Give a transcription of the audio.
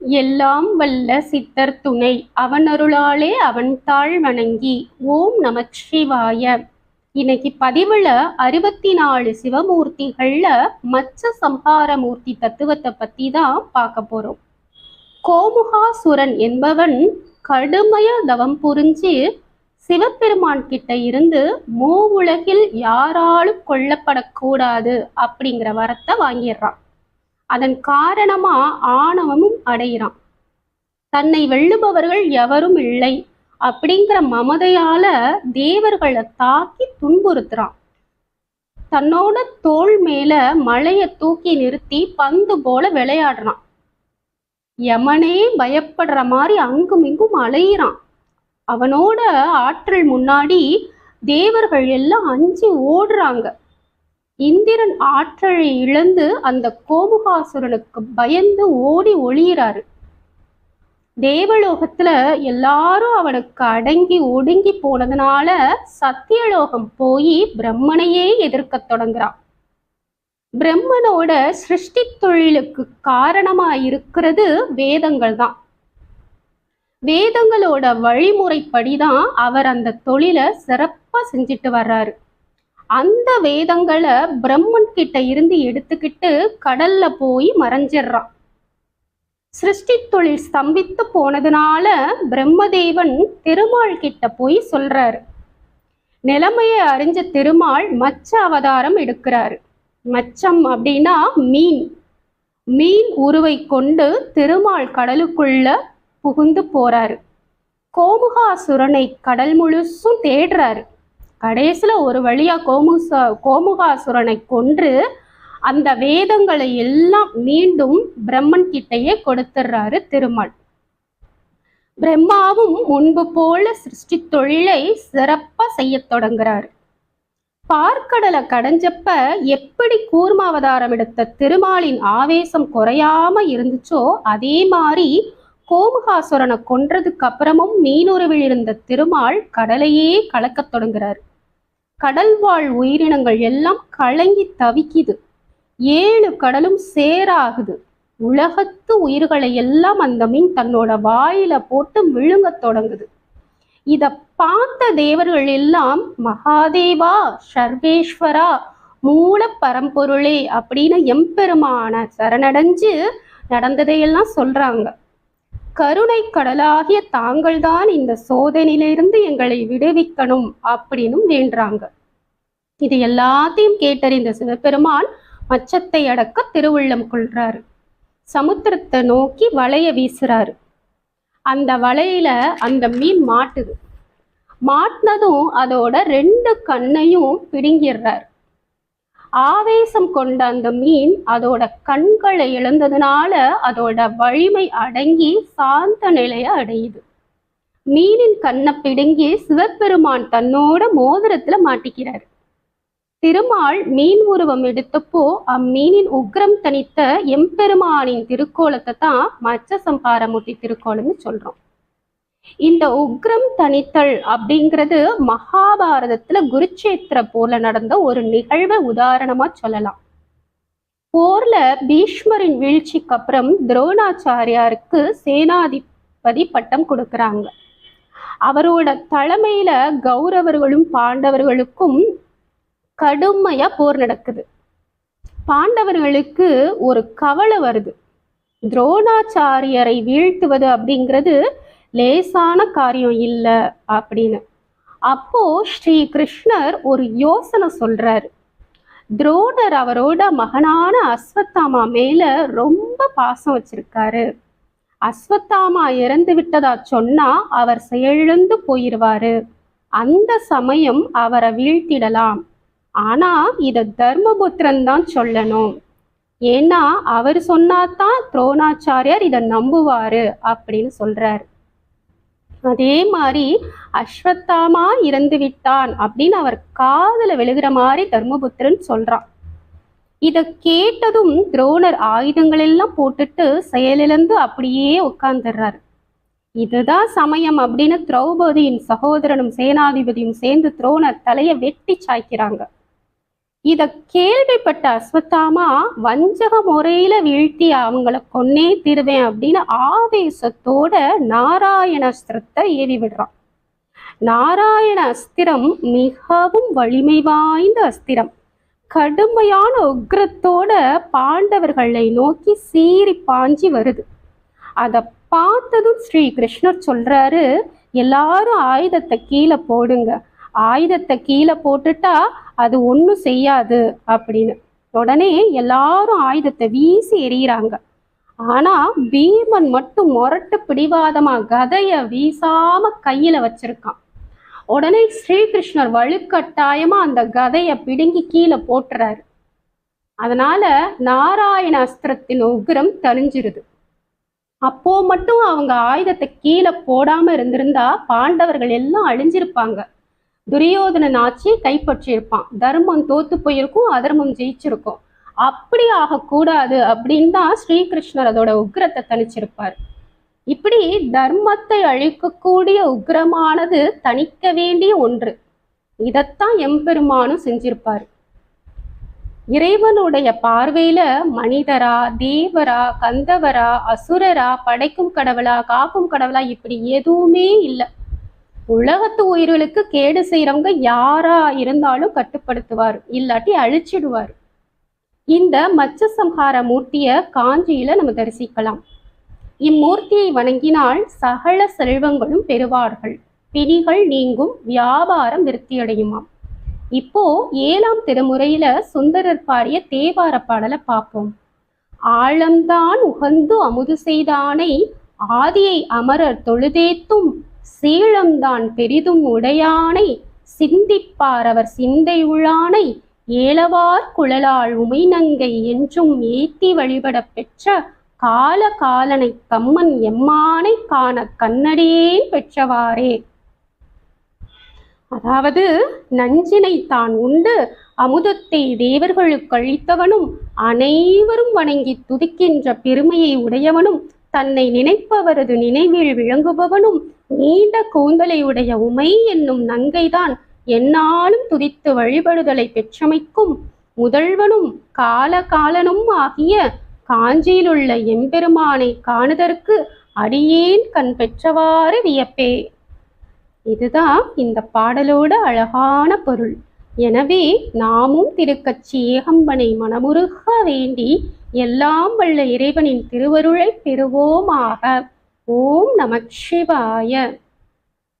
எல்லாம் வல்ல சித்தர் துணை. அவனருளாலே அவன் தாழ் வணங்கி ஓம் நமச்சிவாய. இன்னைக்கு பதிவுல அறுபத்தி நாலு சிவமூர்த்திகள்ல மச்ச சம்ஹார மூர்த்தி தத்துவத்தை பத்தி தான் பார்க்க போறோம். கோமுகாசுரன் என்பவன் கடுமைய தவம் புரிஞ்சு சிவபெருமான் கிட்ட இருந்து மூவுலகில் யாராலும் கொல்லப்படக்கூடாது அப்படிங்கிற வரத்தை வாங்கிடுறான். அதன் காரணமா ஆணவமும் அடைகிறான். தன்னை வெல்லுபவர்கள் எவரும் இல்லை. அப்படிங்கிற மமதையால தேவர்களை தாக்கி துன்புறுத்துறான். தன்னோட தோள் மேல மலைய தூக்கி நிறுத்தி பந்து போல விளையாடுறான். யமனே பயப்படுற மாதிரி அங்கும் இங்கும் அலையிறான். அவனோட ஆற்றல் முன்னாடி தேவர்கள் எல்லாம் அஞ்சு ஓடுறாங்க. இந்திரன் ஆற்றலை இழந்து அந்த கோமுகாசுரனுக்கு பயந்து ஓடி ஒளியிறாரு. தேவலோகத்துல எல்லாரும் அவனுக்கு அடங்கி ஒடுங்கி போனதுனால சத்தியலோகம் போய் பிரம்மனையே எதிர்க்க தொடங்குறான். பிரம்மனோட சிருஷ்டி தொழிலுக்கு காரணமா இருக்கிறது வேதங்கள் தான். வேதங்களோட வழிமுறைப்படிதான் அவர் அந்த தொழிலை சிறப்பா செஞ்சுட்டு வர்றாரு. அந்த வேதங்களை பிரம்மன் கிட்ட இருந்து எடுத்துக்கிட்டு கடல்ல போய் மறைஞ்சிடுறான். சிருஷ்டி தொழில் ஸ்தம்பித்து போனதுனால பிரம்மதேவன் திருமால் கிட்ட போய் சொல்றாரு. நிலைமையை அறிஞ்ச திருமால் மச்ச அவதாரம் எடுக்கிறாரு. மச்சம் அப்படின்னா மீன். மீன் உருவை கொண்டு திருமால் கடலுக்குள்ள புகுந்து போறாரு. கோமுகாசுரனை கடல் முழுசும் தேடுறாரு. கடைசியில் ஒரு வழியா கோமுச கோமுகாசுரனை கொன்று அந்த வேதங்களை எல்லாம் மீண்டும் பிரம்மன் கிட்டையே கொடுத்துடுறாரு திருமால். பிரம்மாவும் முன்பு போல சிருஷ்டி தொழிலை சிறப்பா செய்ய தொடங்குறாரு. பார்க்கடலை கடைஞ்சப்ப எப்படி கூர்மாவதாரம் எடுத்த திருமாலின் ஆவேசம் குறையாம இருந்துச்சோ அதே மாதிரி கோமுகாசுரனை கொன்றதுக்கு அப்புறமும் மீனுறவில் இருந்த திருமால் கடலையே கலக்கத் தொடங்குறாரு. கடல் வாழ் உயிரினங்கள் எல்லாம் கலங்கி தவிக்குது. ஏழு கடலும் சேராகுது. உலகத்து உயிர்களை எல்லாம் அந்த மீன் தன்னோட வாயில போட்டு விழுங்கத் தொடங்குது. இத பார்த்த தேவர்கள் எல்லாம் மகாதேவா சர்வேஸ்வரா மூல பரம்பொருளே அப்படின்னு எம்பெருமான சரணடைஞ்சு நடந்ததையெல்லாம் சொல்றாங்க. கருணை கடலாகிய தாங்கள்தான் இந்த சோதனையிலிருந்து எங்களை விடுவிக்கணும் அப்படின்னு வேண்டுறாங்க. இது எல்லாத்தையும் கேட்டறிந்த சிவபெருமான் மச்சத்தை அடக்க திருவுள்ளம் கொள்றாரு. சமுத்திரத்தை நோக்கி வலைய வீசுறாரு. அந்த வலையில அந்த மீன் மாட்டுது. மாட்டினதும் அதோட ரெண்டு கண்ணையும் பிடுங்கிடுறாரு. ஆவேசம் கொண்ட அந்த மீன் அதோட கண்களை இழந்ததுனால அதோட வலிமை அடங்கி சாந்த நிலையை அடையுது. மீனின் கண்ணை பிடுங்கி சிவபெருமான் தன்னோட மோதிரத்துல மாட்டிக்கிறார். திருமால் மீன் உருவம் எடுத்தப்போ அம்மீனின் உக்ரம் தனித்த எம்பெருமானின் திருக்கோலத்தை தான் மச்ச சம்பாரமூர்த்தி திருக்கோலம்னு சொல்றோம். இந்த உக்ரம் தனித்தல் அப்படிங்கிறது மகாபாரதத்துல குருச்சேத்திர போர்ல நடந்த ஒரு நிகழ்வை உதாரணமா சொல்லலாம். போர்ல பீஷ்மரின் வீழ்ச்சிக்கு அப்புறம் துரோணாச்சாரியாருக்கு சேனாதிபதி பட்டம் கொடுக்கறாங்க. அவரோட தலைமையில கௌரவர்களும் பாண்டவர்களுக்கும் கடுமையா போர் நடக்குது. பாண்டவர்களுக்கு ஒரு கவலை வருது. துரோணாச்சாரியரை வீழ்த்துவது அப்படிங்கிறது லேசான காரியம் இல்லை அப்படின்னு. அப்போ ஸ்ரீ கிருஷ்ணர் ஒரு யோசனை சொல்றாரு. துரோணர் அவரோட மகனான அஸ்வத்தாமா மேல ரொம்ப பாசம் வச்சிருக்காரு. அஸ்வத்தாமா இறந்து விட்டதா சொன்னா அவர் செயலிழந்து போயிருவாரு. அந்த சமயம் அவரை வீழ்த்திடலாம். ஆனா இத தர்மபுத்திரன் தான் சொல்லணும். ஏன்னா அவர் சொன்னாதான் துரோணாச்சாரியார் இதை நம்புவாரு அப்படின்னு சொல்றாரு. அதே மாதிரி அஸ்வத்தாமா இறந்து விட்டான் அப்படின்னு அவர் காதல விழுகிற மாதிரி தர்மபுத்திரன் சொல்றான். இத கேட்டதும் துரோணர் ஆயுதங்கள் எல்லாம் போட்டுட்டு செயலிழந்து அப்படியே உட்கார்ந்துடுறாரு. இதுதான் சமயம் அப்படின்னு திரௌபதியின் சகோதரனும் சேனாதிபதியும் சேர்ந்து துரோணர் தலையை வெட்டி சாய்க்கிறாங்க. இத கேள்விப்பட்ட அஸ்வத்தாமா வஞ்சக முறையில வீழ்த்தி அவங்கள கொன்னே தீருவேன் அப்படின்னு ஆவேசத்தோட நாராயண அஸ்திரத்தை ஏவி விடுறான். நாராயண அஸ்திரம் மிகவும் வலிமை வாய்ந்த அஸ்திரம். கடுமையான உக்ரத்தோட பாண்டவர்களை நோக்கி சீறி பாஞ்சி வருது. அதை பார்த்ததும் ஸ்ரீ கிருஷ்ணர் சொல்றாரு எல்லாரும் ஆயுதத்தை கீழே போடுங்க. ஆயுதத்தை கீழே போட்டுட்டா அது ஒன்றும் செய்யாது அப்படின்னு. உடனே எல்லாரும் ஆயுதத்தை வீசி எறிகிறாங்க. ஆனா பீமன் மட்டும் முரட்டு பிடிவாதமா கதைய வீசாம கையில வச்சிருக்கான். உடனே ஸ்ரீகிருஷ்ணர் வலுக்கட்டாயமா அந்த கதைய பிடுங்கி கீழே போட்டுறாரு. அதனால நாராயண அஸ்திரத்தின் உக்ரம் தணிஞ்சிருது. அப்போ மட்டும் அவங்க ஆயுதத்தை கீழே போடாம இருந்திருந்தா பாண்டவர்கள் எல்லாம் அழிஞ்சிருப்பாங்க. துரியோதனன் ஆட்சியை கைப்பற்றியிருப்பான். தர்மம் தோத்து போயிருக்கும் அதர்மம் ஜெயிச்சிருக்கும். அப்படி ஆகக்கூடாது அப்படின்னு தான் ஸ்ரீகிருஷ்ணர் அதோட உக்ரத்தை தணிச்சிருப்பார். இப்படி தர்மத்தை அழிக்கக்கூடிய உக்ரமானது தணிக்க வேண்டிய ஒன்று. இதைத்தான் எம்பெருமானும் செஞ்சிருப்பார். இறைவனுடைய பார்வையில மனிதரா தேவரா கந்தவரா அசுரரா படைக்கும் கடவுளா காக்கும் கடவுளா இப்படி எதுவுமே இல்லை. உலகத்து உயிர்களுக்கு கேடு செய்யறவங்க யாரா இருந்தாலும் கட்டுப்படுத்துவார் இல்லாட்டி அழிச்சிடுவார். இந்த மச்ச சம்ஹார மூர்த்திய காஞ்சியில நம்ம தரிசிக்கலாம். இம்மூர்த்தியை வணங்கினால் சகல செல்வங்களும் பெறுவார்கள். பிணிகள் நீங்கும் வியாபாரம் விருத்தியடையுமாம். இப்போ ஏழாம் திருமுறையில சுந்தரர் பாடிய தேவார பாடலை பார்ப்போம். ஆழம்தான் உகந்து அமுது செய்தானை ஆதியை அமரர் தொழுதேத்தும் சீழம்தான் பெரிதும் உடையானை சிந்திப்பார் அவர் சிந்தை உளானை ஏலவார் குழலாள் உமைநங்கை என்றும் ஏத்தி வழிபடப் பெற்ற கால காலனை கம்மன் எம்மானை காண கண்ணடியே பெற்றவாறே. அதாவது நஞ்சினை தான் உண்டு அமுதத்தை தேவர்களுக்கு அழித்தவனும் அனைவரும் வணங்கி துதிக்கின்ற பெருமையை உடையவனும் தன்னை நினைப்பவரது நினைவில் விளங்குபவனும் நீண்ட கூந்தலை உடைய உமை என்னும் நங்கைதான் என்னாலும் துதித்து வழிபடுதலை பெற்றமைக்கும் முதல்வனும் காலகாலனும் ஆகிய காஞ்சியிலுள்ள எம்பெருமானை காணுதற்கு அடியேன் கண் பெற்றவாறு வியப்பே. இதுதான் இந்த பாடலோட அழகான பொருள். எனவே நாமும் திருக்கச்சி ஏகம்பனை மனமுருக வேண்டி எல்லாம் வல்ல இறைவனின் திருவருளை பெறுவோமாக. ஓம் நமச்சிவாய.